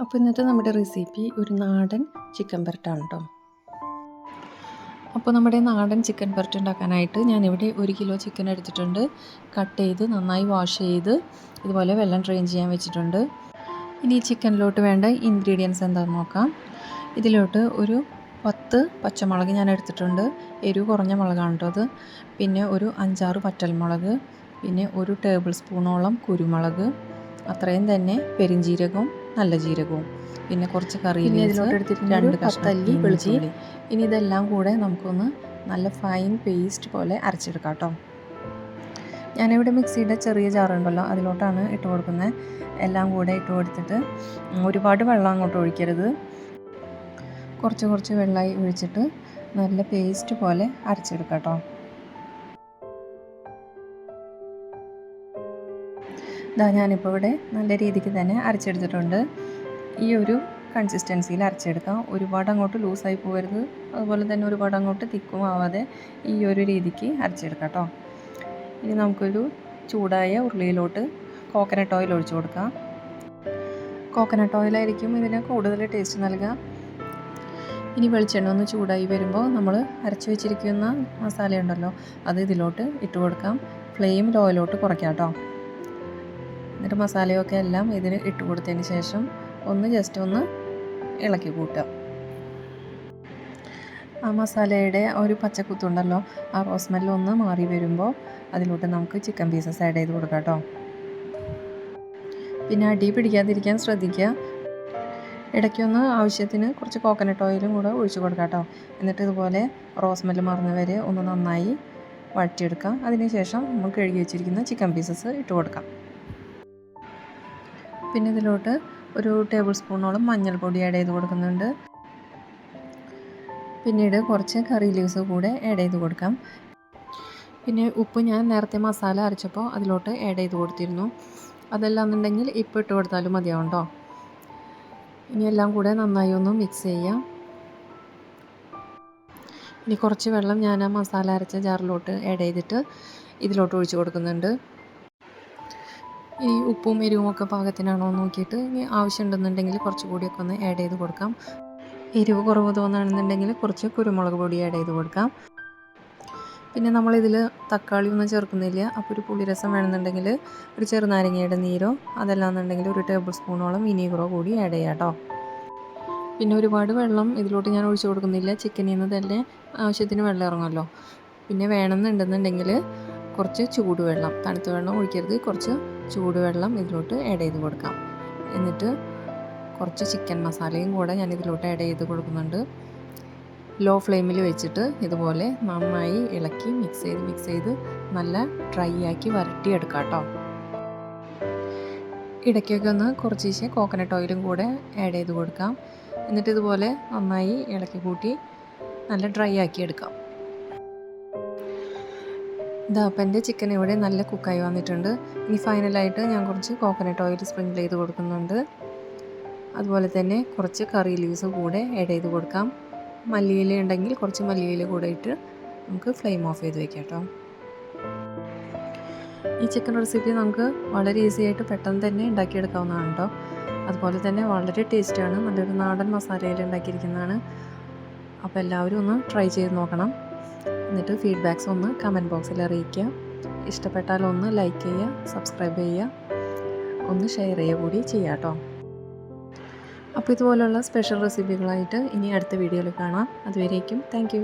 അപ്പോൾ ഇന്നത്തെ നമ്മുടെ റെസിപ്പി ഒരു നാടൻ ചിക്കൻ പെരട്ടാണ് കേട്ടോ അപ്പോൾ നമ്മുടെ നാടൻ ചിക്കൻ പെരട്ട് ഉണ്ടാക്കാനായിട്ട് ഞാനിവിടെ ഒരു കിലോ ചിക്കൻ എടുത്തിട്ടുണ്ട്. കട്ട് ചെയ്ത് നന്നായി വാഷ് ചെയ്ത് ഇതുപോലെ വെള്ളം ഡ്രെയിൻ ചെയ്യാൻ വെച്ചിട്ടുണ്ട്. ഇനി ഈ ചിക്കനിലോട്ട് വേണ്ട ഇൻഗ്രീഡിയൻസ് എന്താണെന്ന് നോക്കാം. ഇതിലോട്ട് ഒരു പത്ത് പച്ചമുളക് ഞാൻ എടുത്തിട്ടുണ്ട്. എരിവ് കുറഞ്ഞ മുളകാണ് കേട്ടോ അത്. പിന്നെ ഒരു അഞ്ചാറ് പറ്റൽമുളക് പിന്നെ ഒരു ടേബിൾ സ്പൂണോളം കുരുമുളക്. അത്രയും തന്നെ പെരിഞ്ജീരകവും നല്ല ജീരകവും പിന്നെ കുറച്ച് കറി രണ്ട് വെളുത്തുള്ളി. ഇനി ഇതെല്ലാം കൂടെ നമുക്കൊന്ന് നല്ല ഫൈൻ പേസ്റ്റ് പോലെ അരച്ചെടുക്കാം കേട്ടോ ഞാനിവിടെ മിക്സിയുടെ ചെറിയ ജാറുണ്ടല്ലോ അതിലോട്ടാണ് ഇട്ട് കൊടുക്കുന്നത്. എല്ലാം കൂടെ ഇട്ട് കൊടുത്തിട്ട് ഒരുപാട് വെള്ളം അങ്ങോട്ട് ഒഴിക്കരുത്. കുറച്ച് കുറച്ച് വെള്ളമായി ഒഴിച്ചിട്ട് നല്ല പേസ്റ്റ് പോലെ അരച്ചെടുക്കാം കേട്ടോ ഇതാ ഞാനിപ്പോൾ ഇവിടെ നല്ല രീതിക്ക് തന്നെ അരച്ചെടുത്തിട്ടുണ്ട്. ഈ ഒരു കൺസിസ്റ്റൻസിയിൽ അരച്ചെടുക്കാം. ഒരുപാട് അങ്ങോട്ട് ലൂസായി പോകരുത്. അതുപോലെ തന്നെ ഒരുപാട് അങ്ങോട്ട് തിക്കും ആവാതെ ഈ ഒരു രീതിക്ക് അരച്ചെടുക്കാം കേട്ടോ. ഇനി നമുക്കൊരു ചൂടായ ഉരുളിയിലോട്ട് കോക്കനട്ട് ഓയിൽ ഒഴിച്ചു കൊടുക്കാം. കോക്കനട്ട് ഓയിലായിരിക്കും ഇതിന് കൂടുതൽ ടേസ്റ്റ് നൽകുക. ഇനി വെളിച്ചെണ്ണ ഒന്ന് ചൂടായി വരുമ്പോൾ നമ്മൾ അരച്ചു വെച്ചിരിക്കുന്ന മസാല ഉണ്ടല്ലോ അത് ഇതിലോട്ട് ഇട്ട് കൊടുക്കാം. ഫ്ലെയിം ലോയിലോട്ട് കുറയ്ക്കാം കേട്ടോ. എന്നിട്ട് മസാലയൊക്കെ എല്ലാം ഇതിന് ഇട്ട് കൊടുത്തതിന് ശേഷം ഒന്ന് ജസ്റ്റ് ഒന്ന് ഇളക്കി കൂട്ടുക. ആ മസാലയുടെ ഒരു പച്ചക്കുത്തുണ്ടല്ലോ ആ റോസ്മെല്ല് ഒന്ന് മാറി വരുമ്പോൾ അതിലോട്ട് നമുക്ക് ചിക്കൻ പീസസ് ആഡ് ചെയ്ത് കൊടുക്കാം കേട്ടോ. പിന്നെ അടി പിടിക്കാതിരിക്കാൻ ശ്രദ്ധിക്കുക. ഇടയ്ക്കൊന്ന് ആവശ്യത്തിന് കുറച്ച് കോക്കനട്ട് ഓയിലും കൂടെ ഒഴിച്ചു കൊടുക്കാം കേട്ടോ. എന്നിട്ട് ഇതുപോലെ റോസ്മെല്ല് മറന്ന് വരെ ഒന്ന് നന്നായി വഴറ്റിയെടുക്കാം. അതിനുശേഷം നമ്മൾ കഴുകി വെച്ചിരിക്കുന്ന ചിക്കൻ പീസസ് ഇട്ട് കൊടുക്കാം. പിന്നെ ഇതിലോട്ട് ഒരു ടേബിൾ സ്പൂണോളം മഞ്ഞൾപ്പൊടി ആഡ് ചെയ്ത് കൊടുക്കുന്നുണ്ട്. പിന്നീട് കുറച്ച് കറി ലീവ്സ് കൂടെ ആഡ് ചെയ്ത് കൊടുക്കാം. പിന്നെ ഉപ്പ് ഞാൻ നേരത്തെ മസാല അരച്ചപ്പോൾ അതിലോട്ട് ആഡ് ചെയ്ത് കൊടുത്തിരുന്നു. അതെല്ലാം എന്നുണ്ടെങ്കിൽ ഇപ്പോൾ ഇട്ട് കൊടുത്താലും മതിയാവും കേട്ടോ ഇനി എല്ലാം കൂടെ നന്നായി ഒന്ന് മിക്സ് ചെയ്യാം. ഇനി കുറച്ച് വെള്ളം ഞാൻ ആ മസാല അരച്ച ജാറിലോട്ട് ആഡ് ചെയ്തിട്ട് ഇതിലോട്ട് ഒഴിച്ച് കൊടുക്കുന്നുണ്ട്. ഈ ഉപ്പും എരിവും ഒക്കെ പാകത്തിനാണോ നോക്കിയിട്ട് ഇനി ആവശ്യമുണ്ടെന്നുണ്ടെങ്കിൽ കുറച്ച് കൂടിയൊക്കെ ഒന്ന് ആഡ് ചെയ്ത് കൊടുക്കാം. എരിവ് കുറവ് തോന്നുകയാണെന്നുണ്ടെങ്കിൽ കുറച്ച് കുരുമുളക് പൊടി ആഡ് ചെയ്ത് കൊടുക്കാം. പിന്നെ നമ്മളിതിൽ തക്കാളി ഒന്നും ചേർക്കുന്നില്ല. അപ്പോൾ ഒരു പുളിരസം വേണമെന്നുണ്ടെങ്കിൽ ഒരു ചെറുനാരങ്ങയുടെ നീരോ അതല്ലാന്നുണ്ടെങ്കിൽ ഒരു ടേബിൾ സ്പൂണോളം വിനീഗറോ കൂടി ആഡ് ചെയ്യാം കേട്ടോ. പിന്നെ ഒരുപാട് വെള്ളം ഇതിലോട്ട് ഞാൻ ഒഴിച്ചു കൊടുക്കുന്നില്ല. ചിക്കനിൽ നിന്ന് തന്നെ ആവശ്യത്തിന് വെള്ളം ഇറങ്ങുമല്ലോ. പിന്നെ വേണമെന്നുണ്ടെന്നുണ്ടെങ്കിൽ കുറച്ച് ചൂടുവെള്ളം തണുത്ത വെള്ളം ഒഴിക്കരുത്. കുറച്ച് ചൂടുവെള്ളം ഇതിലോട്ട് ആഡ് ചെയ്ത് കൊടുക്കാം. എന്നിട്ട് കുറച്ച് ചിക്കൻ മസാലയും കൂടെ ഞാൻ ഇതിലോട്ട് ആഡ് ചെയ്ത് കൊടുക്കുന്നുണ്ട്. ലോ ഫ്ലെയിമിൽ വെച്ചിട്ട് ഇതുപോലെ നന്നായി ഇളക്കി മിക്സ് ചെയ്ത് മിക്സ് ചെയ്ത് നല്ല ഡ്രൈ ആക്കി വരട്ടിയെടുക്കാം കേട്ടോ ഇടയ്ക്കൊക്കെ ഒന്ന് കുറച്ച് കോക്കനട്ട് ഓയിലും കൂടെ ആഡ് ചെയ്ത് കൊടുക്കാം. എന്നിട്ട് ഇതുപോലെ നന്നായി ഇളക്കി കൂട്ടി നല്ല ഡ്രൈ ആക്കി എടുക്കാം. എന്റെ ചിക്കൻ ഇവിടെ നല്ല കുക്കായി വന്നിട്ടുണ്ട്. ഇനി ഫൈനലായിട്ട് ഞാൻ കുറച്ച് കോക്കനട്ട് ഓയിൽ സ്പ്രിങ്കിൾ ചെയ്ത് കൊടുക്കുന്നുണ്ട്. അതുപോലെ തന്നെ കുറച്ച് കറി ലീവ്സ് കൂടെ ആഡ് ചെയ്ത് കൊടുക്കാം. മല്ലിയില ഉണ്ടെങ്കിൽ കുറച്ച് മല്ലിയില കൂടെ ഇട്ട് നമുക്ക് ഫ്ലെയിം ഓഫ് ചെയ്ത് വെക്കാം കേട്ടോ. ഈ ചിക്കൻ റെസിപ്പി നമുക്ക് വളരെ ഈസി ആയിട്ട് പെട്ടെന്ന് തന്നെ ഉണ്ടാക്കിയെടുക്കാവുന്നതാണ് കേട്ടോ. അതുപോലെ തന്നെ വളരെ ടേസ്റ്റാണ് നല്ലൊരു നാടൻ മസാലയിൽ ഉണ്ടാക്കിയിരിക്കുന്നതാണ്. അപ്പോൾ എല്ലാവരും ഒന്ന് ട്രൈ ചെയ്ത് നോക്കണം. എന്നിട്ട് ഫീഡ്ബാക്ക്സ് ഒന്ന് കമന്റ് ബോക്സിൽ അറിയിക്കുക. ഇഷ്ടപ്പെട്ടാൽ ഒന്ന് ലൈക്ക് ചെയ്യുക സബ്സ്ക്രൈബ് ചെയ്യുക. ഒന്ന് ഷെയർ ചെയ്യുക കൂടി ചെയ്യാം കേട്ടോ. അപ്പോൾ ഇതുപോലുള്ള സ്പെഷ്യൽ റെസിപ്പികളായിട്ട് ഇനി അടുത്ത വീഡിയോയിൽ കാണാം. അതുവരേക്കും താങ്ക്